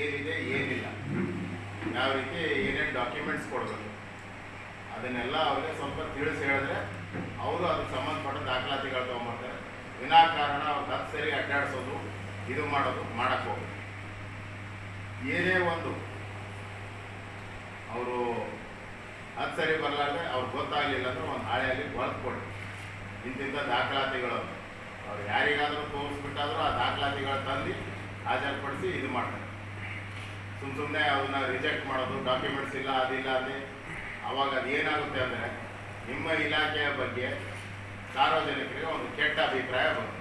ಏನಿದೆ, ಏನಿಲ್ಲ. ಯಾವ ರೀತಿ ಏನೇನು ಡಾಕ್ಯುಮೆಂಟ್ಸ್ ಕೊಡಬೇಕು. ಅದನ್ನೆಲ್ಲ ಅವ್ರಿಗೆ ಸ್ವಲ್ಪ ತಿಳಿಸಿ ಹೇಳಿದ್ರೆ ಅವರು ಅದಕ್ಕೆ ಸಂಬಂಧಪಟ್ಟ ದಾಖಲಾತಿಗಳು ತೊಗೊಂಬರ್ತಾರೆ. ವಿನಾಕಾರಣ ಅವ್ರು ಹತ್ತು ಸರಿ ಅಡ್ಡಾಡಿಸೋದು, ಇದು ಮಾಡೋದು, ಮಾಡಕ್ಕೆ ಹೋಗೋದು ಏನೇ ಒಂದು ಅವರು ಹತ್ತು ಸರಿ ಬರಲಾರ್ದೆ ಅವ್ರು ಗೊತ್ತಾಗಲಿಲ್ಲ ಅಂದ್ರೆ ಒಂದು ಹಾಳೆಯಲ್ಲಿ ಬರೆದು ಕೊಡಿ. ಇಂತಿಂಥ ದಾಖಲಾತಿಗಳು. ಅವ್ರು ಯಾರಿಗಾದರೂ ತೋರಿಸ್ಬಿಟ್ಟಾದರೂ ಆ ದಾಖಲಾತಿಗಳು ತಂದು ಹಾಜರುಪಡಿಸಿ ಇದು ಮಾಡ್ತಾರೆ. ಸುಮ್ಮ ಸುಮ್ಮನೆ ಅದನ್ನ ರಿಜೆಕ್ಟ್ ಮಾಡೋದು ಡಾಕ್ಯುಮೆಂಟ್ಸ್ ಇಲ್ಲ, ಅದಿಲ್ಲ ಅದೇ ಅವಾಗ ಅದು ಏನಾಗುತ್ತೆ ಅಂದರೆ ನಿಮ್ಮ ಇಲಾಖೆಯ ಬಗ್ಗೆ ಸಾರ್ವಜನಿಕರಿಗೆ ಒಂದು ಕೆಟ್ಟ ಅಭಿಪ್ರಾಯ ಬರುತ್ತೆ.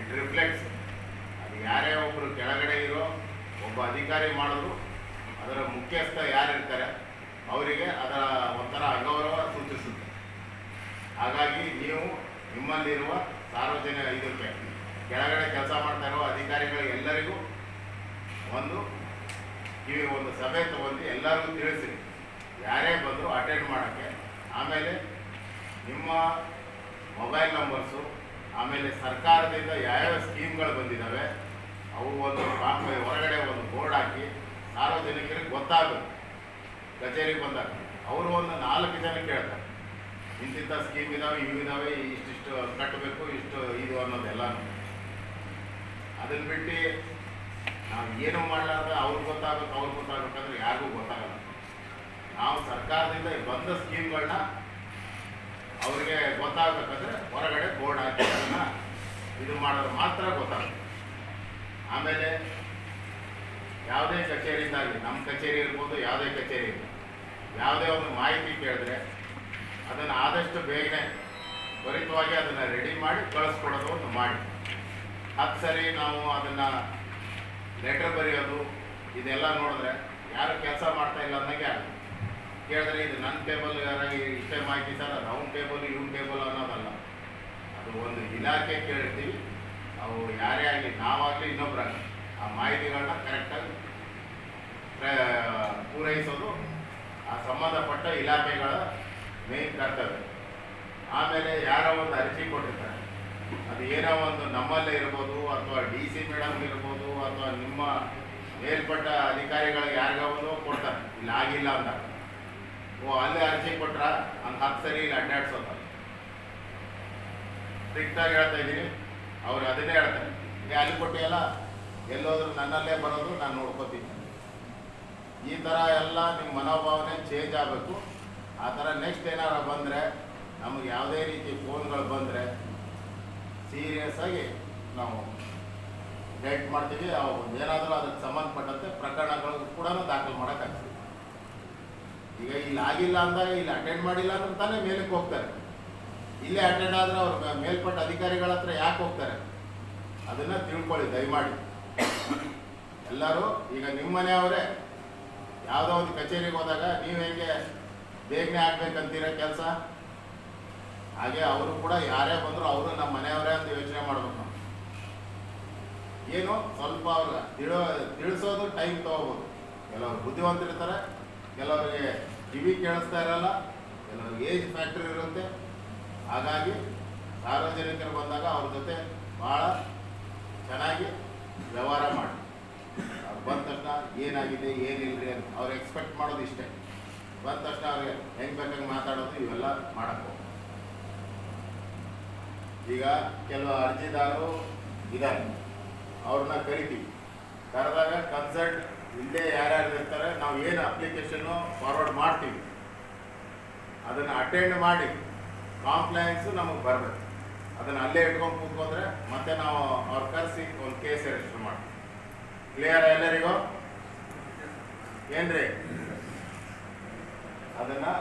ಇಟ್ ರಿಫ್ಲೆಕ್ಟ್ಸ್ ಅದು ಯಾರೇ ಒಬ್ಬರು ಕೆಳಗಡೆ ಇರೋ ಒಬ್ಬ ಅಧಿಕಾರಿ ಮಾಡಿದ್ರು ಅದರ ಮುಖ್ಯಸ್ಥ ಯಾರಿರ್ತಾರೆ, ಅವರಿಗೆ ಅದರ ಒಂಥರ ಅಗೌರವ ಸೂಚಿಸುತ್ತೆ. ಹಾಗಾಗಿ ನೀವು ನಿಮ್ಮಲ್ಲಿರುವ ಸಾರ್ವಜನಿಕ ಇದಕ್ಕೆ ಕೆಳಗಡೆ ಕೆಲಸ ಮಾಡ್ತಾ ಇರುವ ಅಧಿಕಾರಿಗಳು ಎಲ್ಲರಿಗೂ ಒಂದು ಈ ಒಂದು ಸಭೆ ತಗೊಂಡು ಎಲ್ಲರಿಗೂ ತಿಳಿಸಿ ಯಾರೇ ಬಂದರೂ ಅಟೆಂಡ್ ಮಾಡೋಕ್ಕೆ. ಆಮೇಲೆ ನಿಮ್ಮ ಮೊಬೈಲ್ ನಂಬರ್ಸು ಆಮೇಲೆ ಸರ್ಕಾರದಿಂದ ಯಾವ್ಯಾವ ಸ್ಕೀಮ್ಗಳು ಬಂದಿದ್ದಾವೆ ಅವು ಒಂದು ಪಾಪ ಹೊರಗಡೆ ಒಂದು ಬೋರ್ಡ್ ಹಾಕಿ ಸಾರ್ವಜನಿಕರಿಗೆ ಗೊತ್ತಾಗುತ್ತೆ ಕಚೇರಿಗೆ ಬಂದಾಗ. ಅವರು ಒಂದು ನಾಲ್ಕು ಜನ ಕೇಳ್ತಾರೆ. ಇಂತಿಂಥ ಸ್ಕೀಮ್ ಇದಾವೆ, ಇವು ಇದ್ದಾವೆ ಇಷ್ಟಿಷ್ಟು ಕಟ್ಟಬೇಕು, ಇಷ್ಟು ಇದು ಅನ್ನೋದೆಲ್ಲ. ಅದನ್ನು ಬಿಟ್ಟು ಏನು ಮಾಡಲಾರ್ದೆ ಅವ್ರಿಗೆ ಗೊತ್ತಾಗಬೇಕು ಅವ್ರಿಗೆ ಗೊತ್ತಾಗಬೇಕಂದ್ರೆ ಯಾರಿಗೂ ಗೊತ್ತಾಗಲ್ಲ. ನಾವು ಸರ್ಕಾರದಿಂದ ಬಂದ ಸ್ಕೀಮ್ಗಳನ್ನ ಅವರಿಗೆ ಗೊತ್ತಾಗಬೇಕಂದ್ರೆ ಹೊರಗಡೆ ಬೋರ್ಡ್ ಹಾಕಿ ಅದನ್ನ ಇದು ಮಾಡೋದು ಮಾತ್ರ ಗೊತ್ತಾಗುತ್ತೆ. ಆಮೇಲೆ ಯಾವುದೇ ಕಚೇರಿಯಿಂದಾಗಲಿ ನಮ್ಮ ಕಚೇರಿ ಇರ್ಬೋದು, ಯಾವುದೇ ಕಚೇರಿ ಇಲ್ಲ. ಯಾವುದೇ ಒಂದು ಮಾಹಿತಿ ಕೇಳಿದ್ರೆ ಅದನ್ನು ಆದಷ್ಟು ಬೇಗನೆ ತ್ವರಿತವಾಗಿ ಅದನ್ನು ರೆಡಿ ಮಾಡಿ ಕಳಿಸ್ಕೊಡೋದು ಒಂದು ಮಾಡಿ. ಹತ್ತು ಸರಿ ನಾವು ಅದನ್ನು ಲೆಟರ್ ಬರೆಯೋದು, ಇದೆಲ್ಲ ನೋಡಿದ್ರೆ ಯಾರು ಕೆಲಸ ಮಾಡ್ತಾ ಇಲ್ಲ ಅನ್ನೋಂಗೆ ಆಗುತ್ತೆ. ಕೇಳಿದ್ರೆ ಇದು ನನ್ನ ಟೇಬಲ್ ಯಾರಾಗಿ ಇಷ್ಟೇ ಮಾಹಿತಿ ಸರ್ ರೌಂಡ್ ಟೇಬಲ್ ಇವ್ನ ಟೇಬಲ್ ಅನ್ನೋದಲ್ಲ. ಅದು ಒಂದು ಇಲಾಖೆ ಕೇಳಿರ್ತೀವಿ ಅವು ಯಾರೇ ಆಗಲಿ, ನಾವಾಗಲಿ ಇನ್ನೊಬ್ಬರಾಗಲಿ ಆ ಮಾಹಿತಿಗಳನ್ನ ಕರೆಕ್ಟಾಗಿ ಪೂರೈಸೋದು ಆ ಸಂಬಂಧಪಟ್ಟ ಇಲಾಖೆಗಳ ಮೇನ್ ಕರ್ತವ್ಯ. ಆಮೇಲೆ ಯಾರೋ ಒಂದು ಅರ್ಜಿ ಕೊಟ್ಟಿರ್ತಾರೆ. ಅದು ಏನೋ ಒಂದು ನಮ್ಮಲ್ಲೇ ಇರ್ಬೋದು ಅಥವಾ ಡಿ ಸಿ ಮೇಡಮ್ ಇರ್ಬೋದು ಅಥವಾ ನಿಮ್ಮ ಮೇಲ್ಪಟ್ಟ ಅಧಿಕಾರಿಗಳಿಗೆ ಯಾರಿಗಾವೋ ಕೊಡ್ತಾರೆ. ಇಲ್ಲಿ, ಆಗಿಲ್ಲ ಅಂತ. ಓ, ಅಲ್ಲೇ ಅರ್ಜಿ ಕೊಟ್ರ ಅಂತ ಹತ್ತು ಸರಿ ಇಲ್ಲಿ, ಅಡ್ಡಾಡ್ಸೋದು. ಸ್ಟ್ರಿಕ್ಟಾಗಿ ಹೇಳ್ತಾ ಇದ್ದೀನಿ. ಅವ್ರು ಅದನ್ನೇ ಹೇಳ್ತಾರೆ. ಏ, ಅಲ್ಲಿ ಕೊಟ್ಟಿಯಲ್ಲ, ಎಲ್ಲೋದ್ರು ನನ್ನಲ್ಲೇ ಬರೋದು, ನಾನು ನೋಡ್ಕೋತೀನಿ. ಈ ಥರ ಎಲ್ಲ ನಿಮ್ಮ ಮನೋಭಾವನೆ ಚೇಂಜ್ ಆಗಬೇಕು. ಆ ಥರ ನೆಕ್ಸ್ಟ್ ಏನಾರು ಬಂದರೆ, ನಮಗೆ ಯಾವುದೇ ರೀತಿ ಫೋನ್ಗಳು ಬಂದರೆ ಸೀರಿಯಸ್ ಆಗಿ ನಾವು ಡೇಟ್ ಮಾಡ್ತೀವಿ ಏನಾದರೂ ಅದಕ್ಕೆ ಸಂಬಂಧಪಟ್ಟಂತೆ ಪ್ರಕರಣಗಳು ಕೂಡ ದಾಖಲು ಮಾಡೋಕ್ಕಾಗ್ತದೆ ಈಗ ಇಲ್ಲಿ ಆಗಿಲ್ಲ ಅಂದಾಗ ಇಲ್ಲಿ ಅಟೆಂಡ್ ಮಾಡಿಲ್ಲ ಅಂದ್ರೆ ಮೇಲಕ್ಕೆ ಹೋಗ್ತಾರೆ. ಇಲ್ಲೇ ಅಟೆಂಡ್ ಆದರೆ ಅವ್ರ ಮೇಲ್ಪಟ್ಟ ಅಧಿಕಾರಿಗಳ ಹತ್ರ ಯಾಕೆ ಹೋಗ್ತಾರೆ? ಅದನ್ನು ತಿಳ್ಕೊಳ್ಳಿ, ದಯಮಾಡಿ. ಎಲ್ಲರೂ ಈಗ ನಿಮ್ಮ ಮನೆಯವರೇ, ಯಾವುದೋ ಒಂದು ಕಚೇರಿಗೆ ಹೋದಾಗ ನೀವು ಹೆಂಗೆ ಬೇಗನೆ ಆಗ್ಬೇಕಂತೀರ ಕೆಲಸ? ಹಾಗೆ ಅವರು ಕೂಡ ಯಾರೇ ಬಂದರೂ ಅವರು ನಮ್ಮ ಮನೆಯವರೇ ಅಂತ ಯೋಚನೆ ಮಾಡಬೇಕು ಏನು ಸ್ವಲ್ಪ ಅವ್ರ ತಿಳೋ ತಿಳಿಸೋದು ಟೈಮ್ ತೊಗೋಬೋದು. ಕೆಲವರು ಬುದ್ಧಿವಂತರಿರ್ತಾರೆ ಕೆಲವರಿಗೆ ಕಿವಿ ಕೇಳಿಸ್ತಾ ಇರಲ್ಲ, ಕೆಲವರಿಗೆ ಏಜ್ ಫ್ಯಾಕ್ಟ್ರಿ ಇರುತ್ತೆ. ಹಾಗಾಗಿ ಸಾರ್ವಜನಿಕರು ಬಂದಾಗ ಅವ್ರ ಜೊತೆ ಭಾಳ ಚೆನ್ನಾಗಿ ವ್ಯವಹಾರ ಮಾಡಿ. ಅವ್ರು ಬಂದ ತಕ್ಷಣ ಏನಾಗಿದೆ ಏನಿಲ್ಲರಿ ಅಂತ ಅವ್ರು ಎಕ್ಸ್ಪೆಕ್ಟ್ ಮಾಡೋದು ಇಷ್ಟೇ. ಬಂದ ತಕ್ಷಣ ಅವ್ರಿಗೆ ಹೆಂಗೆ ಬೇಕಂಗೆ ಮಾತಾಡೋದು ಇವೆಲ್ಲ ಮಾಡಕ್ಕೆ ಈಗ ಕೆಲವು ಅರ್ಜಿದಾರರು ಇದ್ದಾರೆ. ಅವ್ರನ್ನ ಕರಿತೀವಿ. ಕರೆದಾಗ ಕನ್ಸಲ್ಟ್ ಇಲ್ಲೇ ಯಾರ್ಯಾರು ಇರ್ತಾರೆ, ನಾವು ಏನು ಅಪ್ಲಿಕೇಶನ್ನು ಫಾರ್ವರ್ಡ್ ಮಾಡ್ತೀವಿ, ಅದನ್ನು ಅಟೆಂಡ್ ಮಾಡಿ ಕಾಂಪ್ಲೈನ್ಸು ನಮಗೆ ಬರಬೇಕು. ಅದನ್ನು ಅಲ್ಲೇ ಇಟ್ಕೊಂಡು ಕೂತ್ಕೊಂಡ್ರೆ ಮತ್ತೆ ನಾವು ಅವ್ರ ಕರೆಸಿ ಒಂದು ಕೇಸ್ ರಿಜಿಸ್ಟರ್ ಮಾಡ್ತೀವಿ. ಕ್ಲಿಯರ್ ಎಲ್ಲರಿಗೂ? ಏನ್ರಿ? ಅದನ್ನು